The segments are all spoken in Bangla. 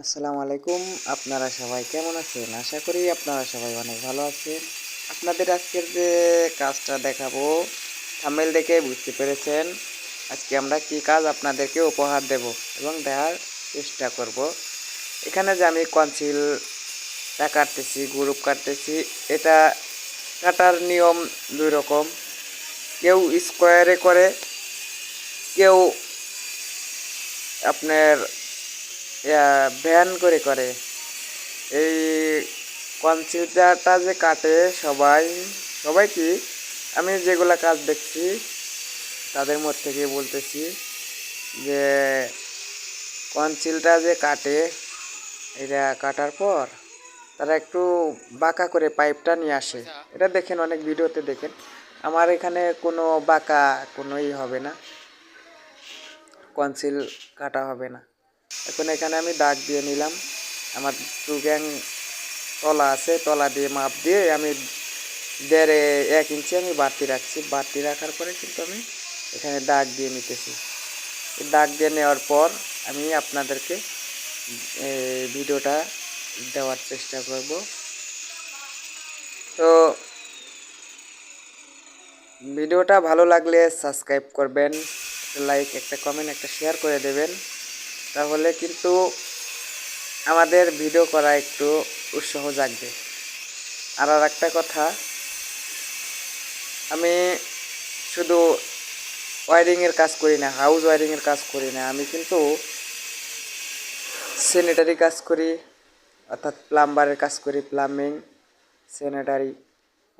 আসসালামু আলাইকুম। আপনারা সবাই কেমন আছেন? আশা করি আপনারা সবাই অনেক ভালো আছেন। আপনাদের আজকের যে কাজটা দেখাবো থামেল দেখে বুঝতে পেরেছেন আজকে আমরা কি কাজ আপনাদেরকে উপহার দেব এবং দেওয়ার চেষ্টা করব। এখানে যে আমি কনসিলটা কাটতেছি গ্রুপ কাটতেছি, এটা কাটার নিয়ম দুই রকম। কেউ স্কোয়ারে করে, কেউ আপনার ভ্যান করে করে। এই কনসিডারটা যে কাটে সবাই সবাই কি? আমি যেগুলা কাজ দেখছি, তাদের মধ্যে থেকে বলতেছি যে, কনসিলটা যে কাটে, এটা কাটার পর তারা একটু বাঁকা করে পাইপটা নিয়ে আসে। এটা দেখেন, অনেক ভিডিওতে দেখেন। আমার এখানে কোনো বাঁকা, কোনো ই হবে না। কনসিল কাটা হবে না। এখন এখানে আমি দাগ দিয়ে নিলাম। আমার টু গ্যাং তলা আছে, তলা দিয়ে মাপ দিয়ে আমি দেড়ে এক ইঞ্চি আমি বাড়তি রাখছি। বাড়তি রাখার পরে কিন্তু আমি এখানে দাগ দিয়ে নিতেছি। দাগ দিয়ে নেওয়ার পর আমি আপনাদেরকে ভিডিওটা দেওয়ার চেষ্টা করব। তো ভিডিওটা ভালো লাগলে সাবস্ক্রাইব করবেন, একটা লাইক, একটা কমেন্ট, একটা শেয়ার করে দেবেন। তাহলে কিন্তু আমাদের ভিডিও করা একটু উৎসাহ জাগবে। আর আর একটা কথা, আমি শুধু ওয়ারিংয়ের কাজ করি না, হাউস ওয়ারিংয়ের কাজ করি না, আমি কিন্তু স্যানিটারি কাজ করি, অর্থাৎ প্লাম্বারের কাজ করি, প্লাম্বিং স্যানিটারি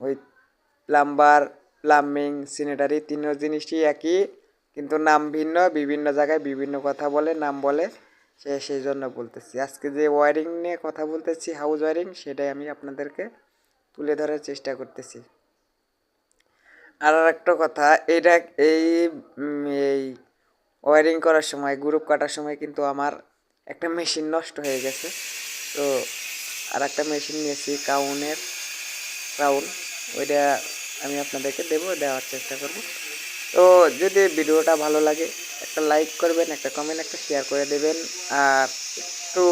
ওই প্লাম্বার, প্লাম্বিং স্যানিটারি তিন জিনিসটি একই। কিন্তু নাম ভিন্ন, বিভিন্ন জায়গায় বিভিন্ন কথা বলে, নাম বলে, সে সেই জন্য বলতেছি। আজকে যে ওয়ারিং নিয়ে কথা বলতেছি হাউস ওয়ারিং সেটাই আমি আপনাদেরকে তুলে ধরার চেষ্টা করতেছি। আর একটা কথা, এটা এই এই ওয়ারিং করার সময় গ্রুপ কাটার সময় কিন্তু আমার একটা মেশিন নষ্ট হয়ে গেছে। তো আর একটা মেশিন নিয়েছি কাউনের ক্রাউন ওইটা আমি আপনাদেরকে দেবো, দেওয়ার চেষ্টা করব। তো যদি ভিডিওটা ভালো লাগে, একটা লাইক করবেন, একটা কমেন্ট একটা শেয়ার করে দেবেন, আর একটু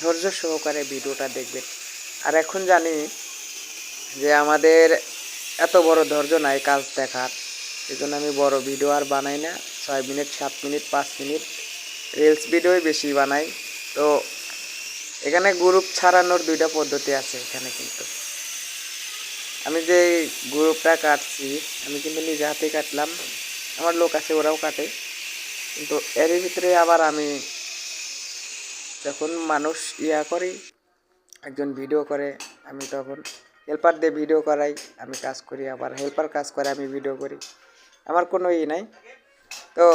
ধৈর্য সহকারে ভিডিওটা দেখবেন। আর এখন জানি যে আমাদের এত বড় ধৈর্য নাই কাজ দেখার এই জন্য আমি বড় ভিডিও আর বানাই না। ছয় মিনিট, সাত মিনিট, পাঁচ মিনিট রিলস ভিডিওই বেশি বানাই। তো এখানে গ্রুপ ছাড়ানোর দুইটা পদ্ধতি আছে এখানে কিন্তু। আমি যে গ্রুপটা কাটছি, আমি কিন্তু নিজে হাতে কাটলাম। আমার লোক আছে, ওরাও কাটে। কিন্তু এর ভিতরে আবার আমি যখন মানুষ ইয়া করি, একজন ভিডিও করে, আমি তখন হেল্পার দিয়ে ভিডিও করাই, আমি কাজ করি। আবার হেল্পার কাজ করে, আমি ভিডিও করি। আমার কোনো ই নাই। তো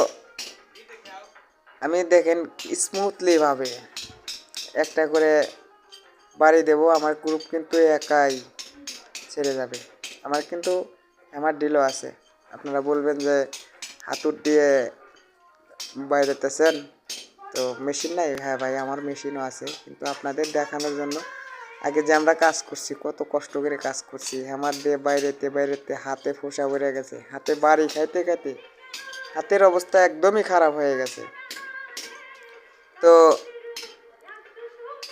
আমি দেখেন স্মুথলিভাবে একটা করে বাড়ি দেব। আমার গ্রুপ কিন্তু একাই। ছেড়ে যাবে। আমার কিন্তু, আমার ডিলও আছে। আপনারা বলবেন যে, হাতুর দিয়ে বাইরেতেছেন তো মেশিন নাই? হ্যাঁ ভাই, আমার মেশিনও আছে। কিন্তু আপনাদের দেখানোর জন্য, আগে যে আমরা কাজ করছি, কত কষ্ট করে কাজ করছি। আমার দিয়ে বাইরেতে বাইরেতে হাতে ফোসা পড়ে গেছে। হাতে বাড়ি খাইতে খাইতে, হাতের অবস্থা একদমই খারাপ হয়ে গেছে। তো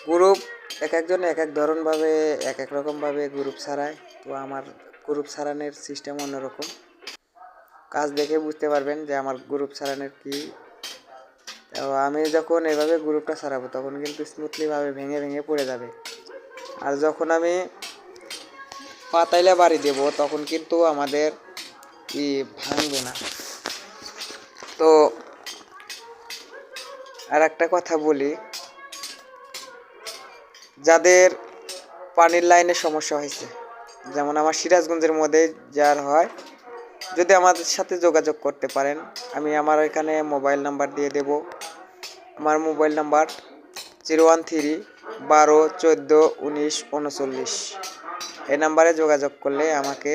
গ্রুপ এক একজন এক এক ধরনভাবে, এক এক রকমভাবে গ্রুপ ছাড়ায়। তো আমার গ্রুপ ছাড়ানোর সিস্টেম অন্যরকম। কাজ দেখে বুঝতে পারবেন যে আমার গ্রুপ ছাড়ানোর কী। তো আমি যখন এভাবে গ্রুপটা সারাবো তখন কিন্তু স্মুথলিভাবে ভেঙে ভেঙে পড়ে যাবে। আর যখন আমি পাতাইলে বাড়ি দেব, তখন কিন্তু আমাদের ই ভাঙবে না। তো আর একটা কথা বলি, যাদের পানির লাইনে সমস্যা হয়েছে যেমন আমার সিরাজগঞ্জের মধ্যে যার হয়, যদি আমাদের সাথে যোগাযোগ করতে পারেন, আমি আমার এখানে মোবাইল নাম্বার দিয়ে দেব। আমার mobile number zero one three বারো চোদ্দ উনিশ উনচল্লিশ। এই নাম্বারে যোগাযোগ করলে আমাকে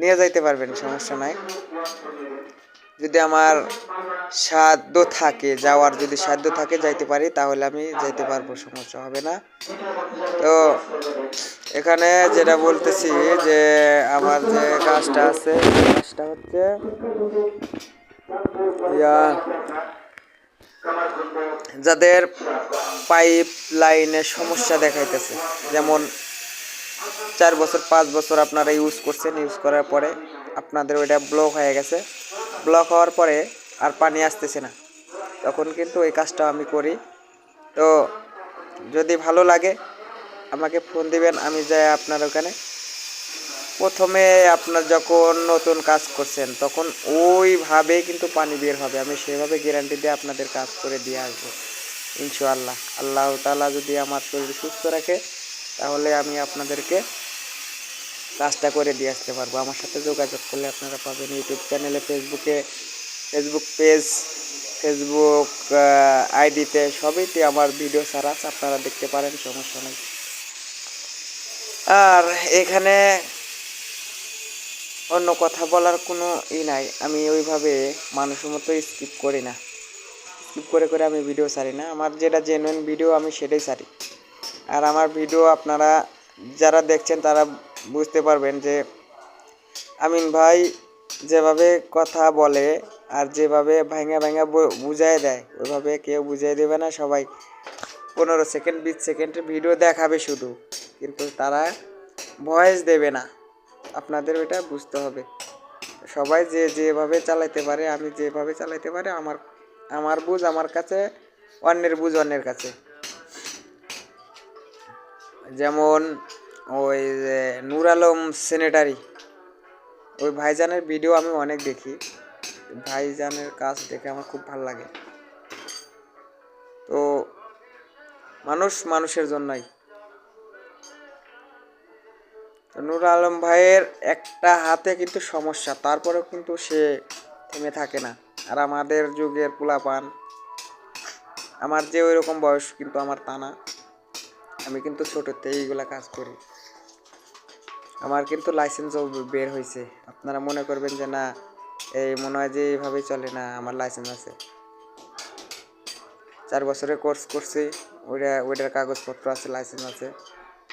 নিয়ে যাইতে পারবেন, সমস্যা নাই। যদি আমার সাধ্য থাকে, যাওয়ার যদি সাধ্য থাকে যাইতে পারি, তাহলে আমি যাইতে পারব, সমস্যা হবে না। তো এখানে যেটা বলতেছি যে আমার যে কাজটা আছে কাজটা হচ্ছে ইয়া, যাদের পাইপ লাইনে সমস্যা দেখাইতেছে, যেমন চার বছর, পাঁচ বছর আপনারা ইউজ করছেন ইউজ করার পরে আপনাদের ওইটা ব্লক হয়ে গেছে। ব্লক হওয়ার পরে আর পানি আসতেছে না। তখন কিন্তু এই কাজটা আমি করি। তো যদি ভালো লাগে, আমাকে ফোন দিবেন, আমি যাই আপনার ওখানে। প্রথমে আপনার যখন নতুন কাজ করছেন, তখন ওইভাবেই কিন্তু পানি বের হবে। আমি সেভাবে গ্যারান্টি দিয়ে আপনাদের কাজ করে দিয়ে আসব, ইনশাআল্লাহ। আল্লাহ তাআলা যদি আমার শরীর সুস্থ রাখে, তাহলে আমি আপনাদেরকে কাজটা করে দিয়ে আসতে পারব। আমার সাথে যোগাযোগ করলে আপনারা পাবেন ইউটিউব চ্যানেলে, ফেসবুকে, ফেসবুক পেজ, ফেসবুক আইডিতে, সবইতে আমার ভিডিও ছাড়া আপনারা দেখতে পারেন, সমস্যা নেই। আর এখানে অন্য কথা বলার কোনো ই নাই, আমি ওইভাবে মানুষের মতো স্কিপ করি না। স্কিপ করে করে আমি ভিডিও ছাড়ি না, আমার যেটা জেনুইন ভিডিও আমি সেটাই ছাড়ি। আর আমার ভিডিও আপনারা যারা দেখছেন তারা বুঝতে পারবেন যে আমিন ভাই যেভাবে কথা বলে আর যেভাবে ভাঙা ভাঙা বুঝাই দেয়, ওইভাবে কেউ বুঝাই দেবে না, সবাই পনেরো সেকেন্ড, বিশ সেকেন্ডের ভিডিও দেখাবে শুধু। কিন্তু তারা ভয়েস দেবে না। আপনাদের ওইটা বুঝতে হবে। সবাই যে যেভাবে চালাইতে পারে, আমি যেভাবে চালাইতে পারি, আমার আমার বুঝ আমার কাছে, অন্যের বুঝ অন্যের কাছে। যেমন ওই যে নূর আলম সেনেটারি। ওই ভাইজানের ভিডিও আমি অনেক দেখি। ভাইজানের কাজ দেখে আমার খুব ভালো লাগে। তো, মানুষ মানুষের জন্যই। নূর আলম ভাইয়ের একটা হাতে কিন্তু সমস্যা, তারপরেও কিন্তু সে থেমে থাকে না। আর আমাদের যুগের পোলাপান, আমার যে ওই রকম বয়স কিন্তু আমার তা না। আমি কিন্তু ছোটোতে এইগুলা কাজ করি। আমার কিন্তু লাইসেন্সও বের হয়েছে আপনারা মনে করবেন যে, না, এই মনে হয় যে এইভাবেই চলে না, আমার লাইসেন্স আছে। চার বছরের কোর্স করছি, ওইটা, ওইটার কাগজপত্র আছে লাইসেন্স আছে।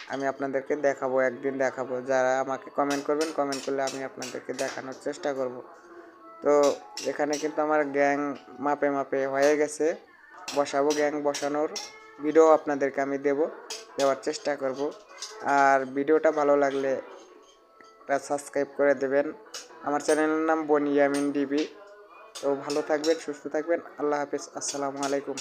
আমি আপনাদেরকে দেখাবো, একদিন দেখাবো। যারা আমাকে কমেন্ট করবেন কমেন্ট করলে আমি আপনাদেরকে দেখানোর চেষ্টা করব। তো, এখানে কিন্তু আমার গ্যাং মাপে মাপে হয়ে গেছে। বসাবো গ্যাং বসানোর ভিডিও আপনাদেরকে আমি দেব, দেওয়ার চেষ্টা করব। আর ভিডিওটা ভালো লাগলে সাবস্ক্রাইব করে দেবেন। আমার চ্যানেলের নাম বনিয়ামিন ডিবি। তো ভালো থাকবেন, সুস্থ থাকবেন। আল্লাহ হাফিজ। আসসালামু আলাইকুম।